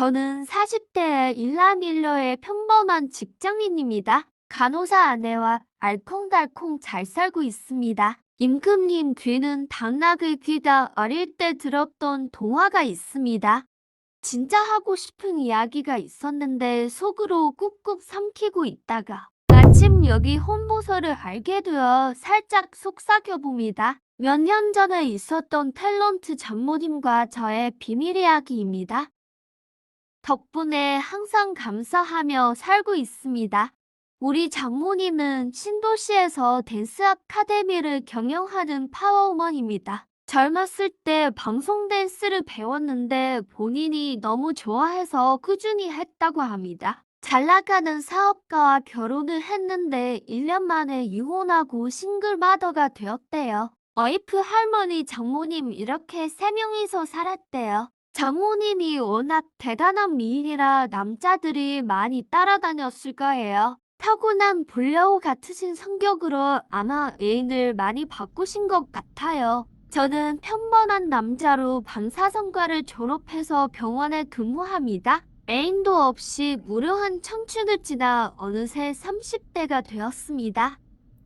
저는 40대의 일라밀러의 평범한 직장인입니다. 간호사 아내와 알콩달콩 잘 살고 있습니다. 임금님 귀는 당나귀 귀다 어릴 때 들었던 동화가 있습니다. 진짜 하고 싶은 이야기가 있었는데 속으로 꾹꾹 삼키고 있다가 마침 여기 홍보서를 알게 되어 살짝 속삭여 봅니다. 몇 년 전에 있었던 탤런트 장모님과 저의 비밀 이야기입니다. 덕분에 항상 감사하며 살고 있습니다. 우리 장모님은 신도시에서 댄스 아카데미를 경영하는 파워우먼입니다. 젊었을 때 방송 댄스를 배웠는데 본인이 너무 좋아해서 꾸준히 했다고 합니다. 잘 나가는 사업가와 결혼을 했는데 1년 만에 이혼하고 싱글마더가 되었대요. 와이프 할머니 장모님 이렇게 세 명이서 살았대요. 장모님이 워낙 대단한 미인이라 남자들이 많이 따라다녔을 거예요. 타고난 볼려우 같으신 성격으로 아마 애인을 많이 바꾸신 것 같아요. 저는 평범한 남자로 방사선과를 졸업해서 병원에 근무합니다. 애인도 없이 무료한 청춘을 지나 어느새 30대가 되었습니다.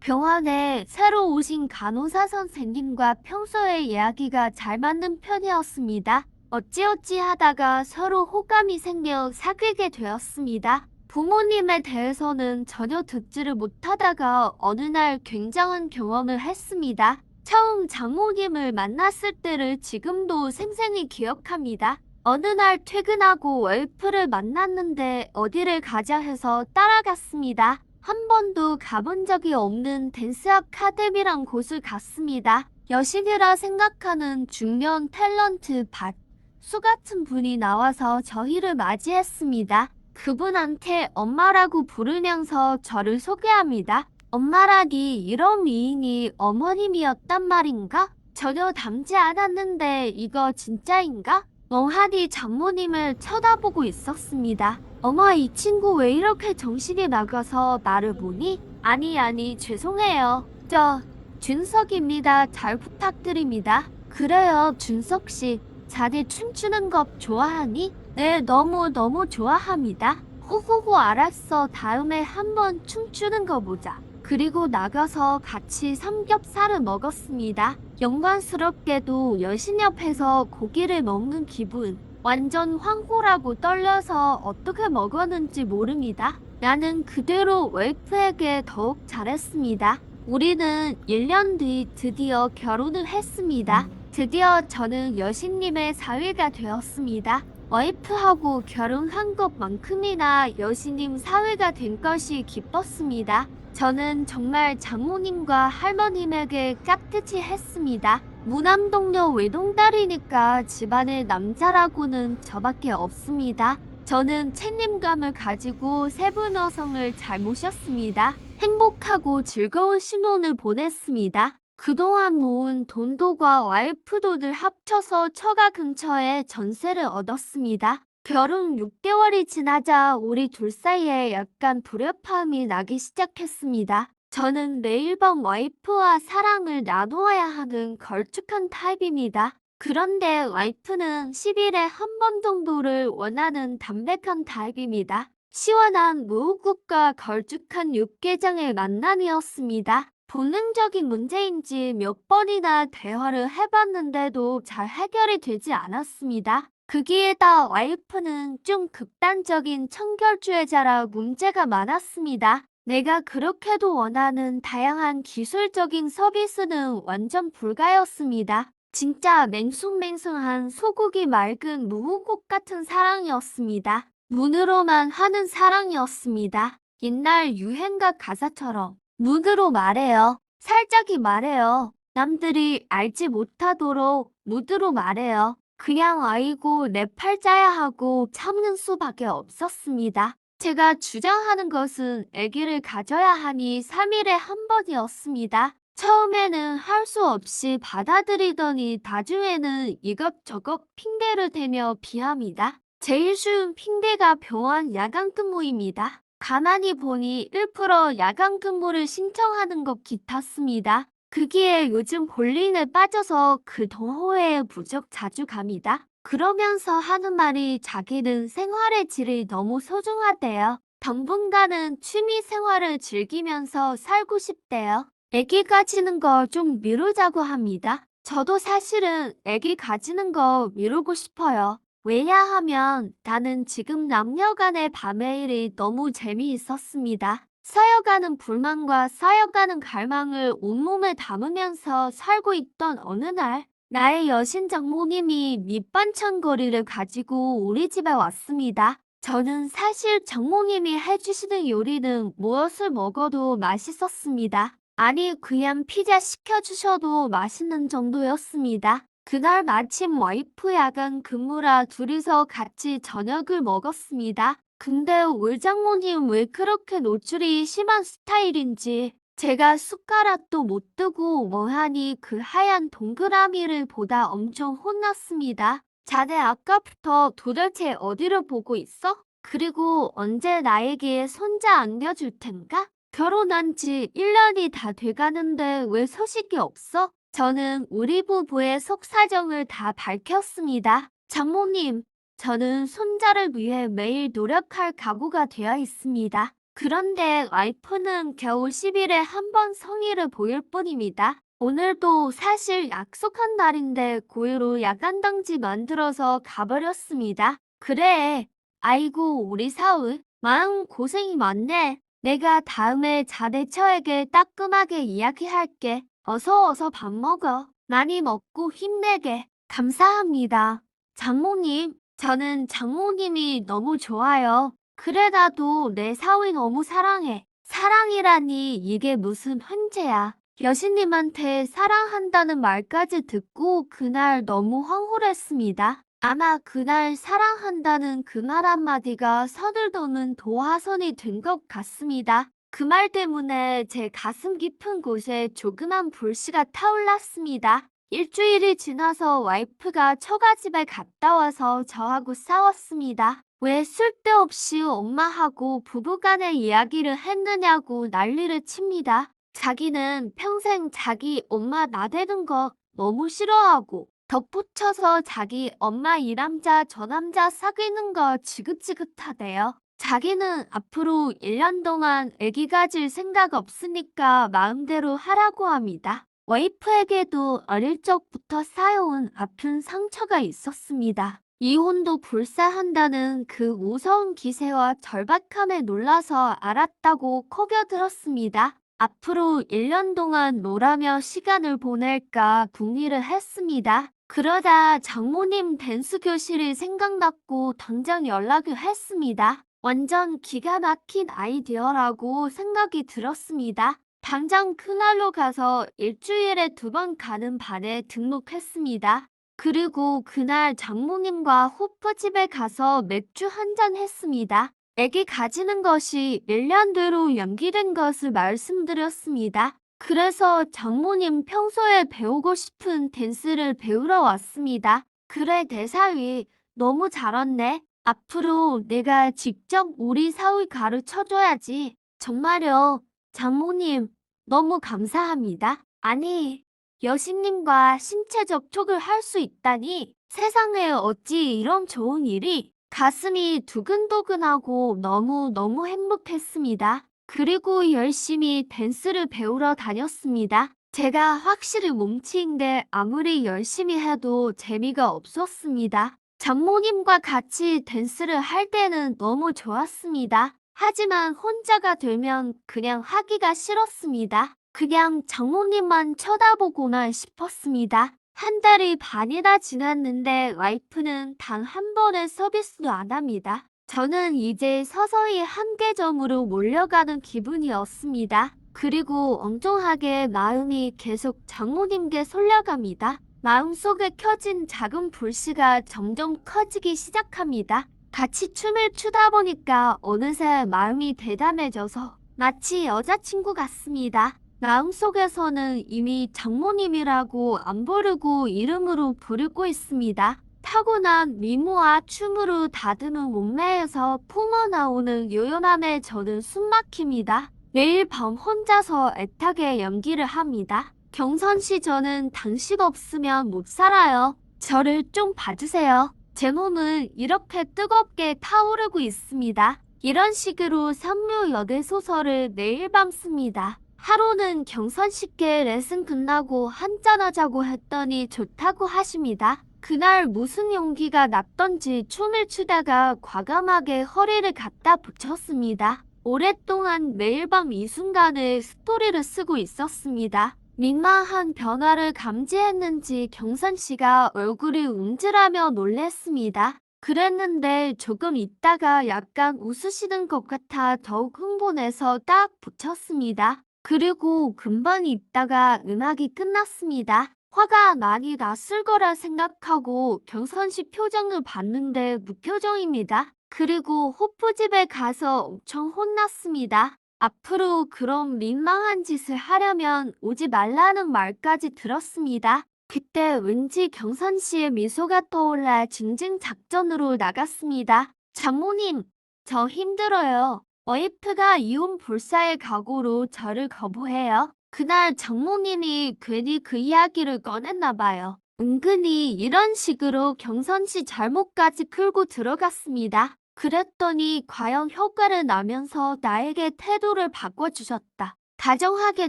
병원에 새로 오신 간호사 선생님과 평소의 이야기가 잘 맞는 편이었습니다. 어찌어찌 하다가 서로 호감이 생겨 사귀게 되었습니다. 부모님에 대해서는 전혀 듣지를 못하다가 어느 날 굉장한 경험을 했습니다. 처음 장모님을 만났을 때를 지금도 생생히 기억합니다. 어느 날 퇴근하고 와이프를 만났는데 어디를 가자 해서 따라갔습니다. 한 번도 가본 적이 없는 댄스 아카데미란 곳을 갔습니다. 여신이라 생각하는 중년 탤런트 밭. 수 같은 분이 나와서 저희를 맞이했습니다. 그분한테 엄마라고 부르면서 저를 소개합니다. 엄마라니 이런 미인이 어머님이었단 말인가? 전혀 닮지 않았는데 이거 진짜인가? 멍하니 장모님을 쳐다보고 있었습니다. 어머 이 친구 왜 이렇게 정신이 나가서 나를 보니? 아니 아니 죄송해요. 저 준석입니다. 잘 부탁드립니다. 그래요 준석 씨. 자네 춤추는 것 좋아하니? 네 너무 너무 좋아합니다. 호호호 알았어. 다음에 한번 춤추는 거 보자. 그리고 나가서 같이 삼겹살을 먹었습니다. 영광스럽게도 여신 옆에서 고기를 먹는 기분. 완전 황홀하고 떨려서 어떻게 먹었는지 모릅니다. 나는 그대로 웨이프에게 더욱 잘했습니다. 우리는 1년 뒤 드디어 결혼을 했습니다. 드디어 저는 여신님의 사위가 되었습니다. 와이프하고 결혼한 것만큼이나 여신님 사위가 된 것이 기뻤습니다. 저는 정말 장모님과 할머님에게 깍듯이 했습니다. 무남동녀 외동딸이니까 집안에 남자라고는 저밖에 없습니다. 저는 책임감을 가지고 세분 여성을 잘 모셨습니다. 행복하고 즐거운 신혼을 보냈습니다. 그동안 모은 돈도과 와이프 돈을 합쳐서 처가 근처에 전세를 얻었습니다. 결혼 6개월이 지나자 우리 둘 사이에 약간 불협화음이 나기 시작했습니다. 저는 매일 밤 와이프와 사랑을 나누어야 하는 걸쭉한 타입입니다. 그런데 와이프는 10일에 한 번 정도를 원하는 담백한 타입입니다. 시원한 무국과 걸쭉한 육개장의 만남이었습니다. 본능적인 문제인지 몇 번이나 대화를 해봤는데도 잘 해결이 되지 않았습니다. 거기에다 와이프는 좀 극단적인 청결주의자라 문제가 많았습니다. 내가 그렇게도 원하는 다양한 기술적인 서비스는 완전 불가였습니다. 진짜 맹숭맹숭한 소고기 맑은 무궁꽃 같은 사랑이었습니다. 문으로만 하는 사랑이었습니다. 옛날 유행가 가사처럼 문으로 말해요. 살짝이 말해요. 남들이 알지 못하도록 무드로 말해요. 그냥 아이고 내 팔자야 하고 참는 수밖에 없었습니다. 제가 주장하는 것은 아기를 가져야 하니 3일에 한 번이었습니다. 처음에는 할 수 없이 받아들이더니 나중에는 이것저것 핑계를 대며 비합니다. 제일 쉬운 핑계가 병원 야간 근무입니다. 가만히 보니 1% 야간 근무를 신청하는 것 같았습니다. 그기에 요즘 볼링에 빠져서 그 동호회에 무척 자주 갑니다. 그러면서 하는 말이 자기는 생활의 질이 너무 소중하대요. 당분간은 취미 생활을 즐기면서 살고 싶대요. 애기 가지는 거 좀 미루자고 합니다. 저도 사실은 애기 가지는 거 미루고 싶어요. 왜냐하면 나는 지금 남녀 간의 밤의 일이 너무 재미있었습니다. 쌓여가는 불만과 쌓여가는 갈망을 온몸에 담으면서 살고 있던 어느 날, 나의 여신 장모님이 밑반찬거리를 가지고 우리 집에 왔습니다. 저는 사실 장모님이 해주시는 요리는 무엇을 먹어도 맛있었습니다. 아니, 그냥 피자 시켜주셔도 맛있는 정도였습니다. 그날 마침 와이프 야간 근무라 둘이서 같이 저녁을 먹었습니다. 근데 울 장모님 왜 그렇게 노출이 심한 스타일인지 제가 숟가락도 못 뜨고 뭐하니 그 하얀 동그라미를 보다 엄청 혼났습니다. 자네 아까부터 도대체 어디를 보고 있어? 그리고 언제 나에게 손자 안겨줄 텐가? 결혼한 지 1년이 다 돼가는데 왜 소식이 없어? 저는 우리 부부의 속사정을 다 밝혔습니다. 장모님, 저는 손자를 위해 매일 노력할 각오가 되어 있습니다. 그런데 와이프는 겨우 10일에 한 번 성의를 보일 뿐입니다. 오늘도 사실 약속한 날인데 고의로 야간당지 만들어서 가버렸습니다. 그래. 아이고, 우리 사위. 마음 고생이 많네. 내가 다음에 자네 처에게 따끔하게 이야기할게. 어서 어서 밥 먹어. 많이 먹고 힘내게. 감사합니다. 장모님, 저는 장모님이 너무 좋아요. 그래 나도 내 사위 너무 사랑해. 사랑이라니 이게 무슨 훈제야. 여신님한테 사랑한다는 말까지 듣고 그날 너무 황홀했습니다. 아마 그날 사랑한다는 그 말 한마디가 서늘도는 도화선이 된 것 같습니다. 그 말 때문에 제 가슴 깊은 곳에 조그만 불씨가 타올랐습니다. 일주일이 지나서 와이프가 처가집에 갔다 와서 저하고 싸웠습니다. 왜 쓸데없이 엄마하고 부부간의 이야기를 했느냐고 난리를 칩니다. 자기는 평생 자기 엄마 나대는 거 너무 싫어하고 덧붙여서 자기 엄마 이 남자 저 남자 사귀는 거 지긋지긋하대요. 자기는 앞으로 1년 동안 아기 가질 생각 없으니까 마음대로 하라고 합니다. 와이프에게도 어릴 적부터 쌓여온 아픈 상처가 있었습니다. 이혼도 불사한다는 그 무서운 기세와 절박함에 놀라서 알았다고 코겨들었습니다. 앞으로 1년 동안 놀아며 시간을 보낼까 궁리를 했습니다. 그러다 장모님 댄스 교실이 생각났고 당장 연락을 했습니다. 완전 기가 막힌 아이디어라고 생각이 들었습니다. 당장 그날로 가서 일주일에 두 번 가는 반에 등록했습니다. 그리고 그날 장모님과 호프집에 가서 맥주 한 잔 했습니다. 애기 가지는 것이 1년 뒤로 연기된 것을 말씀드렸습니다. 그래서 장모님 평소에 배우고 싶은 댄스를 배우러 왔습니다. 그래 대사위 너무 잘했네. 앞으로 내가 직접 우리 사위 가르쳐줘야지. 정말요. 장모님 너무 감사합니다. 아니 여신님과 신체 접촉을 할 수 있다니 세상에 어찌 이런 좋은 일이 가슴이 두근두근하고 너무너무 행복했습니다. 그리고 열심히 댄스를 배우러 다녔습니다. 제가 확실히 몸치인데 아무리 열심히 해도 재미가 없었습니다. 장모님과 같이 댄스를 할 때는 너무 좋았습니다. 하지만 혼자가 되면 그냥 하기가 싫었습니다. 그냥 장모님만 쳐다보고나 싶었습니다. 한 달이 반이나 지났는데 와이프는 단 한 번의 서비스도 안 합니다. 저는 이제 서서히 한계점으로 몰려가는 기분이었습니다. 그리고 엉뚱하게 마음이 계속 장모님께 솔려갑니다. 마음속에 켜진 작은 불씨가 점점 커지기 시작합니다. 같이 춤을 추다 보니까 어느새 마음이 대담해져서 마치 여자친구 같습니다. 마음속에서는 이미 장모님이라고 안 부르고 이름으로 부르고 있습니다. 타고난 미모와 춤으로 다듬은 몸매에서 품어나오는 요연함에 저는 숨막힙니다. 매일 밤 혼자서 애타게 연기를 합니다. 경선 씨 저는 당신 없으면 못 살아요. 저를 좀 봐주세요. 제 몸은 이렇게 뜨겁게 타오르고 있습니다. 이런 식으로 삼류 여대 소설을 매일 밤 씁니다. 하루는 경선 씨께 레슨 끝나고 한잔하자고 했더니 좋다고 하십니다. 그날 무슨 용기가 났던지 춤을 추다가 과감하게 허리를 갖다 붙였습니다. 오랫동안 매일 밤 이 순간을 스토리를 쓰고 있었습니다. 민망한 변화를 감지했는지 경선 씨가 얼굴이 움찔하며 놀랬습니다. 그랬는데 조금 있다가 약간 웃으시는 것 같아 더욱 흥분해서 딱 붙였습니다. 그리고 금방 있다가 음악이 끝났습니다. 화가 많이 났을 거라 생각하고 경선 씨 표정을 봤는데 무표정입니다. 그리고 호프집에 가서 엄청 혼났습니다. 앞으로 그런 민망한 짓을 하려면 오지 말라는 말까지 들었습니다. 그때 왠지 경선 씨의 미소가 떠올라 징징 작전으로 나갔습니다. 장모님, 저 힘들어요. 와이프가 이혼 불사의 각오로 저를 거부해요. 그날 장모님이 괜히 그 이야기를 꺼냈나 봐요. 은근히 이런 식으로 경선 씨 잘못까지 끌고 들어갔습니다. 그랬더니 과연 효과를 나면서 나에게 태도를 바꿔주셨다. 다정하게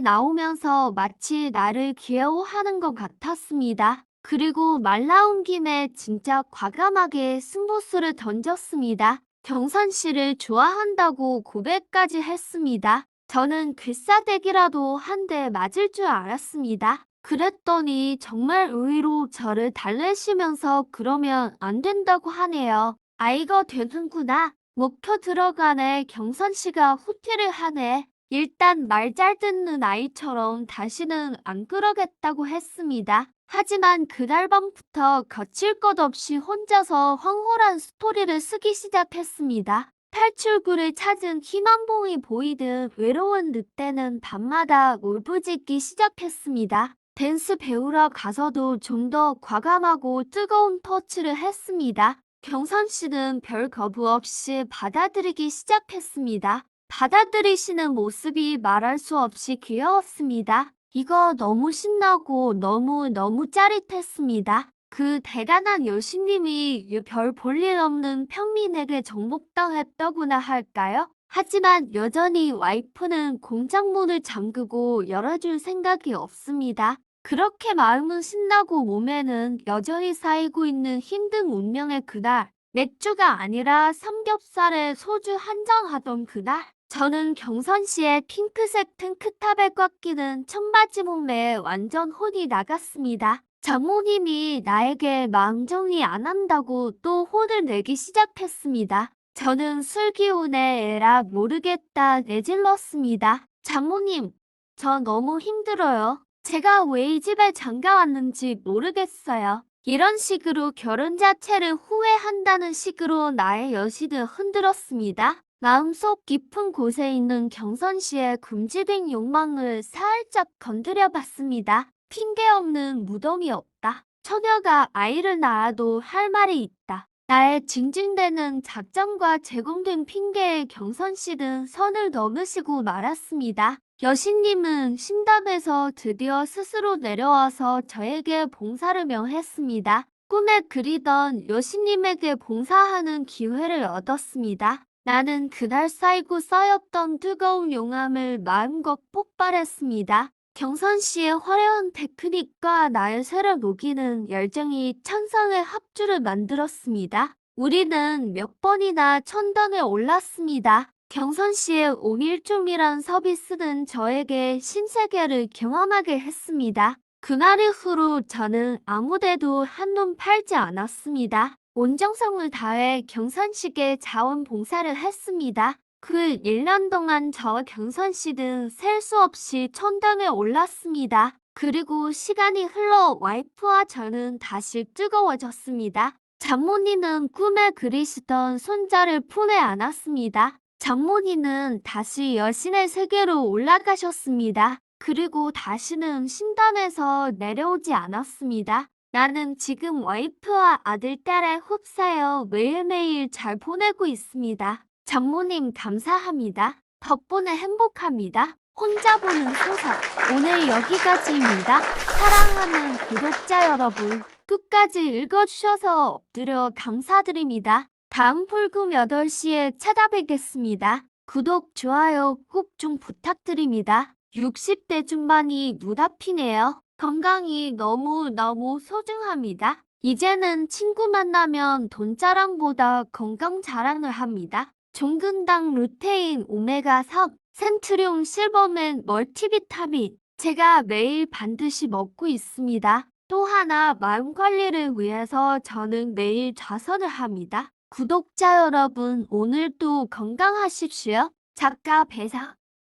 나오면서 마치 나를 귀여워하는 것 같았습니다. 그리고 말 나온 김에 진짜 과감하게 승부수를 던졌습니다. 경선 씨를 좋아한다고 고백까지 했습니다. 저는 글싸대기라도 한 대 맞을 줄 알았습니다. 그랬더니 정말 의외로 저를 달래시면서 그러면 안 된다고 하네요. 아이가 되는구나. 목표 들어가네. 경선 씨가 후퇴를 하네. 일단 말 잘 듣는 아이처럼 다시는 안 그러겠다고 했습니다. 하지만 그날 밤부터 거칠 것 없이 혼자서 황홀한 스토리를 쓰기 시작했습니다. 탈출구를 찾은 희망봉이 보이듯 외로운 늑대는 밤마다 울부짖기 시작했습니다. 댄스 배우러 가서도 좀 더 과감하고 뜨거운 터치를 했습니다. 경선 씨는 별 거부 없이 받아들이기 시작했습니다. 받아들이시는 모습이 말할 수 없이 귀여웠습니다. 이거 너무 신나고 너무너무 짜릿했습니다. 그 대단한 여신님이 별 볼일 없는 평민에게 정복당했더구나 할까요? 하지만 여전히 와이프는 공장 문을 잠그고 열어줄 생각이 없습니다. 그렇게 마음은 신나고 몸에는 여전히 쌓이고 있는 힘든 운명의 그날, 맥주가 아니라 삼겹살에 소주 한 잔 하던 그날, 저는 경선 씨의 핑크색 탱크탑에 꽉 끼는 청바지 몸매에 완전 혼이 나갔습니다. 장모님이 나에게 마음 정리 안 한다고 또 혼을 내기 시작했습니다. 저는 술 기운에 에라 모르겠다 내질렀습니다. 장모님, 저 너무 힘들어요. 제가 왜 이 집에 장가 왔는지 모르겠어요. 이런 식으로 결혼 자체를 후회한다는 식으로 나의 여신을 흔들었습니다. 마음속 깊은 곳에 있는 경선 씨의 굶주린 욕망을 살짝 건드려 봤습니다. 핑계 없는 무덤이 없다. 처녀가 아이를 낳아도 할 말이 있다. 나의 징징대는 작전과 제공된 핑계에 경선 씨는 선을 넘으시고 말았습니다. 여신님은 신담에서 드디어 스스로 내려와서 저에게 봉사를 명했습니다. 꿈에 그리던 여신님에게 봉사하는 기회를 얻었습니다. 나는 그날 쌓이고 쌓였던 뜨거운 용암을 마음껏 폭발했습니다. 경선 씨의 화려한 테크닉과 나의 쇠를 녹이는 열정이 천상의 합주를 만들었습니다. 우리는 몇 번이나 천당에 올랐습니다. 경선 씨의 옹일종이란 서비스는 저에게 신세계를 경험하게 했습니다. 그날 이후로 저는 아무데도 한눈 팔지 않았습니다. 온 정성을 다해 경선식에 자원봉사를 했습니다. 그 1년 동안 저 경선 씨는 셀 수 없이 천당에 올랐습니다. 그리고 시간이 흘러 와이프와 저는 다시 뜨거워졌습니다. 장모님은 꿈에 그리시던 손자를 품에 안았습니다. 장모님은 다시 여신의 세계로 올라가셨습니다. 그리고 다시는 신담에서 내려오지 않았습니다. 나는 지금 와이프와 아들, 딸에 흡사여 매일매일 잘 보내고 있습니다. 장모님 감사합니다. 덕분에 행복합니다. 혼자 보는 소설. 오늘 여기까지입니다. 사랑하는 구독자 여러분, 끝까지 읽어주셔서 엎드려 감사드립니다. 다음 폴금 8시에 찾아뵙겠습니다. 구독, 좋아요 꼭 좀 부탁드립니다. 60대 중반이 눈앞이네요. 건강이 너무너무 소중합니다. 이제는 친구 만나면 돈 자랑보다 건강 자랑을 합니다. 종근당 루테인 오메가3 센트륨 실버맨 멀티비타민 제가 매일 반드시 먹고 있습니다. 또 하나 마음 관리를 위해서 저는 매일 좌선을 합니다. 구독자 여러분 오늘도 건강하십시오. 작가 배상